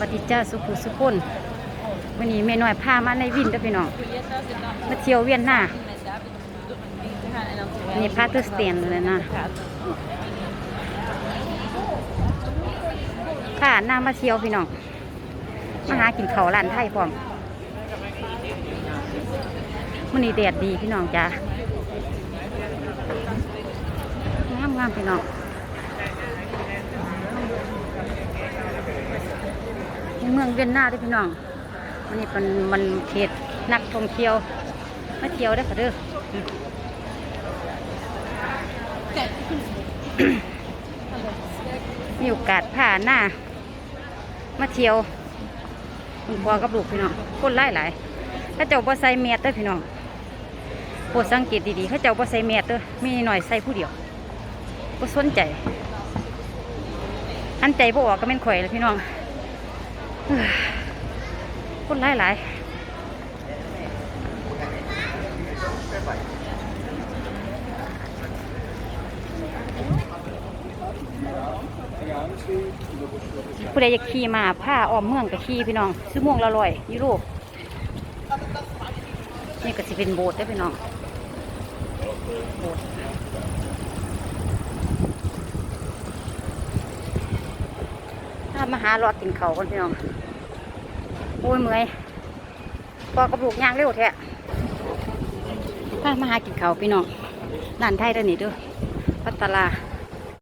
วัสดีจ้าสุขุสุคนวันนี้แม่น้อยพามาในวินเด้อพี่น้องมาเที่ยวเวียนหน้านี่พาตัวสเตียนเลยนะค่ะหน้ามาเที่ยวพี่น้องมาหากินข้าร้านไทยพร้อมวันนี้แดดดีพี่น้องจ้างามงามๆพี่น้อง เมืองเวียนนาเด้วยพี่น้องวันนี้เป็นมันเขตนักท่องเที่ยวมาเที่ยวได้ค่ะเด้ออืมมีโอกาสผ่านหน้า มาเที่ยวคุณพ่อกับลูกพี่น้องคนหลายหลายถ้าเจ้าบ่ใส่แมสเด้พี่น้องโปรดสังเกตดีๆถ้าเจ้าบ่ใส่แมสเด้อมีหน่อยใส่ผู้เดียวบ่สนใจอันใจบ่ออกก็เป็นข่อยเลยพี่น้อง คนหลายหลายผู้ใดอยากขี่มาผ้าอ้อมเมืองกับขี่พี่น้อง ซื้อม่วงละลอยยูโรปนี่ก็สิเป็นโบสถ์ได้พี่น้องโบสถ์ ถ้ามาหารอกินเขาคนพี่น้องโอ้ยเมื่อยปอกระปุกย่างเร็วแท้พามาหากินเขาพี่น้องร้านไทยเด้อนี่เด้วยพัตตาลา